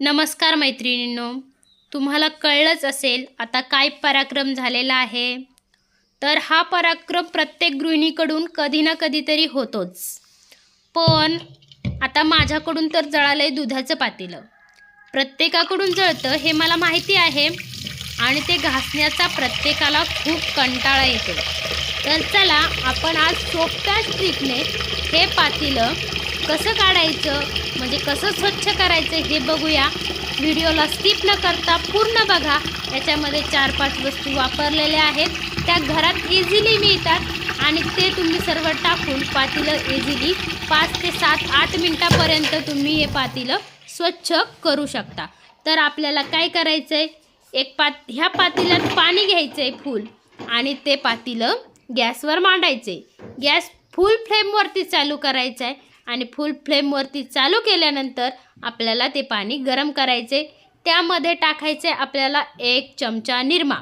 नमस्कार मैत्रिणींनो तुम्हाला कळलंच असेल आता काय पराक्रम झालेला आहे. तर हा पराक्रम प्रत्येक गृहिणीकडून कधी ना कधीतरी होतोच. पण आता माझ्याकडून तर जळालं आहे दुधाचं पातेलं. प्रत्येकाकडून जळतं हे मला माहिती आहे आणि ते घासण्याचा प्रत्येकाला खूप कंटाळा येतो. तर चला आपण आज सोप्या ट्रिकने हे पातेलं कसं काढायचं म्हणजे कसं स्वच्छ करायचं हे बघूया. व्हिडिओला स्किप न करता पूर्ण बघा. याच्यामध्ये चार पाच वस्तू वापरलेल्या आहेत. त्या घरात इझिली मिळतात आणि ते तुम्ही सर्व टाकून पातेलं इझिली पाच ते सात आठ मिनटापर्यंत तुम्ही हे पातेलं स्वच्छ करू शकता. तर आपल्याला काय करायचं आहे एक पात ह्या पातेल्यात पाणी घ्यायचं आहे फूल आणि ते पातेलं गॅसवर मांडायचे गॅस फुल फ्लेमवरती चालू करायचं आहे आणि फुल फ्लेमवरती चालू केल्यानंतर आपल्याला ते पाणी गरम करायचे. त्यामध्ये टाकायचे आपल्याला एक चमचा निरमा.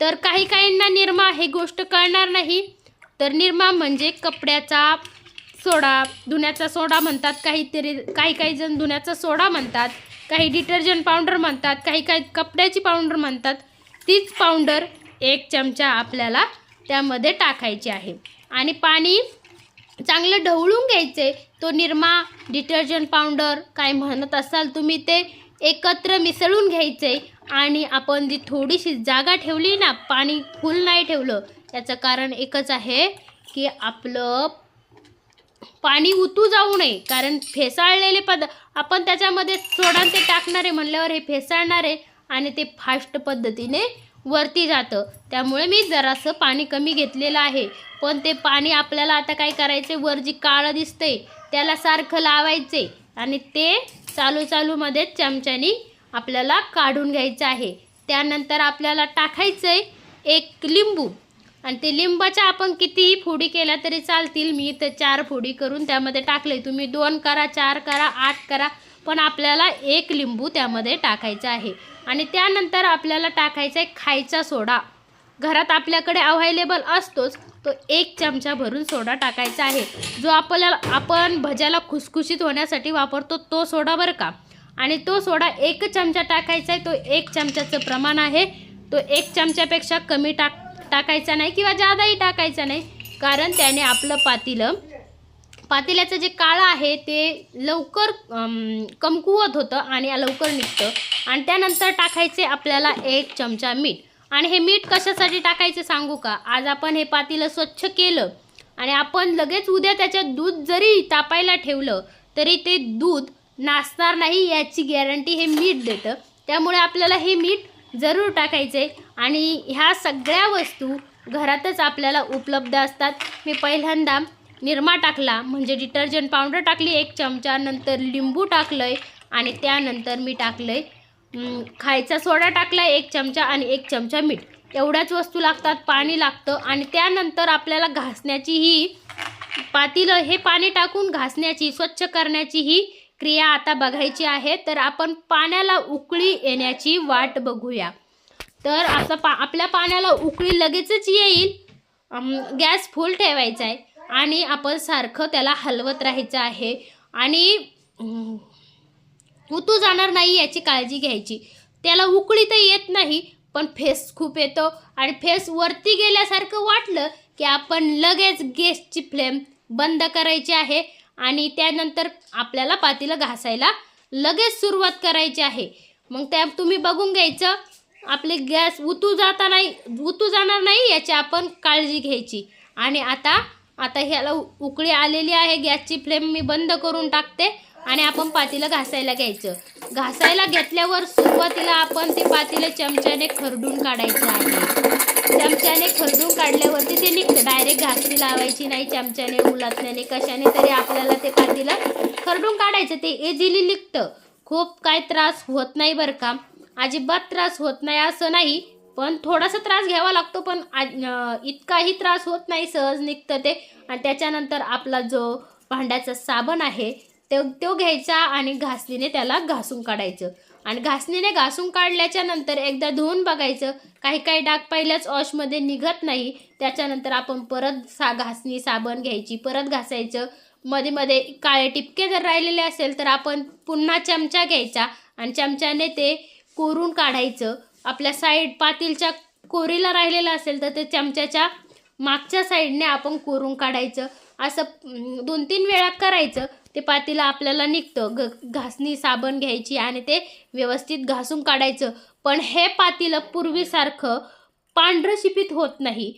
तर काही काहींना निरमा हे गोष्ट कळणार नाही. तर निरमा म्हणजे कपड्याचा सोडा धुण्याचा सोडा म्हणतात. काहीतरी काही काही जण धुण्याचा सोडा म्हणतात. काही डिटर्जंट पावडर म्हणतात. काही काही कपड्याची पावडर म्हणतात. तीच पावडर एक चमचा आपल्याला त्यामध्ये टाकायची आहे. आणि पाणी चांगलं ढवळून घ्यायचे. तो निरमा डिटर्जंट पावडर काय म्हणत असाल तुम्ही ते एकत्र मिसळून घ्यायचे. आणि आपण जी थोडीशी जागा ठेवली ना पाणी फुल नाही ठेवलं त्याचं कारण एकच आहे की आपलं पाणी उतू जाऊ नये. कारण फेसाळलेले पद आपण त्याच्यामध्ये सोडा ते टाकणारे म्हणल्यावर हे फेसाळणारे आणि ते फास्ट पद्धतीने वरती जातं. त्यामुळे मी जरासं पाणी कमी घेतलेलं आहे. पण ते पाणी आपल्याला आता काय करायचे वर जी काळं दिसते त्याला सारखं लावायचे आणि ते चालू चालूमध्ये चमच्यानी आपल्याला काढून घ्यायचं आहे. त्यानंतर आपल्याला टाकायचं आहे एक लिंबू. आणि ते लिंबाच्या आपण कितीही फोडी केल्या तरी चालतील. मी तर चार फोडी करून त्यामध्ये टाकले तुम्ही दोन करा चार करा आठ करा. पण आपल्याला एक लिंबू त्यामध्ये टाकायचा आहे. आणि त्यानंतर आपल्याला टाकायचा आहे खायचा सोडा. घरात आपल्याकडे अव्हायलेबल असतोच तो एक चमचा भरून सोडा टाकायचा आहे. जो आपल्याला आपण भज्याला खुसखुशीत होण्यासाठी वापरतो तो सोडा बरं का. आणि तो सोडा एक चमचा टाकायचा आहे तो एक चमच्याचं प्रमाण आहे. तो एक चमच्यापेक्षा कमी टाक टाकायचा नाही किंवा जादाही टाकायचा नाही. कारण त्याने आपलं पातीलं पातेल्याचं जे काळं आहे ते लवकर कमकुवत होतं आणि लवकर निघतं. आणि त्यानंतर टाकायचे आपल्याला एक चमचा मीठ. आणि हे मीठ कशासाठी टाकायचे सांगू का? आज आपण हे पातेलं स्वच्छ केलं आणि आपण लगेच उद्या त्याच्यात दूध जरी तापायला ठेवलं तरी ते दूध नासणार नाही याची गॅरंटी हे मीठ देतं. त्यामुळे आपल्याला हे मीठ जरूर टाकायचे आणि ह्या सगळ्या वस्तू घरातच आपल्याला उपलब्ध असतात. मी पहिल्यांदा निरमा टाकला म्हणजे डिटर्जंट पावडर टाकली एक चमचा नंतर लिंबू टाकलं आहे आणि त्यानंतर मी टाकलं आहे खायचा सोडा टाकला आहे एक चमचा आणि एक चमचा मीठ. एवढ्याच वस्तू लागतात पाणी लागतं आणि त्यानंतर आपल्याला घासण्याची ही पातीलं हे पाणी टाकून घासण्याची स्वच्छ करण्याची ही क्रिया आता बघायची आहे. तर आपण पाण्याला उकळी येण्याची वाट बघूया. तर असं पा आपल्या पाण्याला उकळी लगेचच येईल. गॅस फुल ठेवायचा आहे. आणि आपण सारखं त्याला हलवत राहायचं आहे. आणि उतू जाणार नाही याची काळजी घ्यायची. त्याला उकळी तर येत नाही पण फेस खूप येतो. आणि फेस वरती गेल्यासारखं वाटलं की आपण लगेच गॅसची फ्लेम बंद करायची आहे. आणि त्यानंतर आपल्याला पातीला घासायला लगेच सुरुवात करायची आहे. मग त्या तुम्ही बघून घ्यायचं आपले गॅस उतू जाता नाही उतू जाणार नाही याची आपण काळजी घ्यायची. आणि आता आता ह्याला उकळी आलेली आहे. गॅसची फ्लेम मी बंद करून टाकते आणि आपण पातीला घासायला घ्यायचं. घासायला घेतल्यावर सुरुवातीला आपण ते पातीला चमच्याने खरडून काढायचं आहे. चमच्याने खरडून काढल्यावरती ते निघतं. डायरेक्ट घासती लावायची नाही. चमच्याने उलातल्याने कशाने तरी आपल्याला ते पातीला खरडून काढायचं. ते इझिली निघतं. खूप काय त्रास होत नाही बरं का. अजिबात त्रास होत नाही असं नाही. पण थोडासा त्रास घ्यावा लागतो पण इतकाही त्रास होत नाही सहज निघतं ते. आणि त्याच्यानंतर आपला जो भांड्याचा साबण आहे तो तो घ्यायचा आणि घासणीने त्याला घासून काढायचं. आणि घासणीने घासून काढल्याच्या नंतर एकदा धुवून बघायचं. काही काही डाग पहिल्याच वॉशमध्ये निघत नाही. त्याच्यानंतर आपण परत सा घासणी साबण घ्यायची परत घासायचं. मध्ये मध्ये काळे टिपके जर राहिलेले असेल तर आपण पुन्हा चमचा घ्यायचा आणि चमच्याने ते कोरून काढायचं. आपल्या साईड पातीलच्या कोरीला राहिलेलं असेल तर ते चमच्याच्या मागच्या साईडने आपण कोरून काढायचं. असं दोन तीन वेळा करायचं. ते पातीला आपल्याला निघतं. ग घासणी साबण घ्यायची आणि ते व्यवस्थित घासून काढायचं. पण हे पातीलं पूर्वीसारखं पांढरं शिपित होत नाही.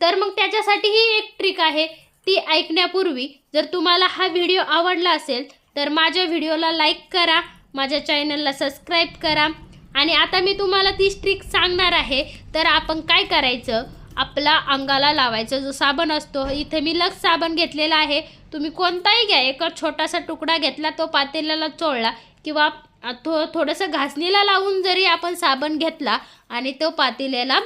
तर मग त्याच्यासाठीही एक ट्रिक आहे. ती ऐकण्यापूर्वी जर तुम्हाला हा व्हिडिओ आवडला असेल तर माझ्या व्हिडिओला लाईक करा. माझ्या चॅनलला सबस्क्राईब करा. आणि आता मी तुम्हाला ती ट्रिक सांगणार आहे. तर आपण काय करायचं? आपला अंगाला लावायचा. जो साबण असतो इथे मी लक्स साबण घेतलेला आहे. तुम्ही कोणताही घ्या. एक छोटासा तुकडा घेतला तो पातेल्याला चोळला किंवा थो थोडंसं घासणीला लावून जरी आपण साबण घेतला आणि तो पातेल्याला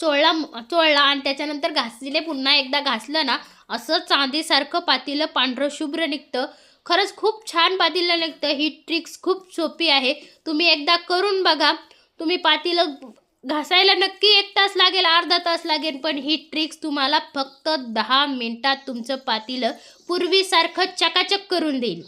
चोळला चोळला आणि त्याच्यानंतर घासलेले पुन्हा एकदा घासलं ना असं चांदीसारखं पातेलं पांढरं शुभ्र निघतं. खरंच खूप छान पातीलं निघतं ही ट्रिक्स खूप सोपी आहे. तुम्ही एकदा करून बघा. तुम्ही पातीलं घासायला नक्की एक तास लागेल अर्धा तास लागेल पण ही ट्रिक्स तुम्हाला फक्त दहा मिनटात तुमचं पातीलं पूर्वीसारखं चकाचक करून देईल.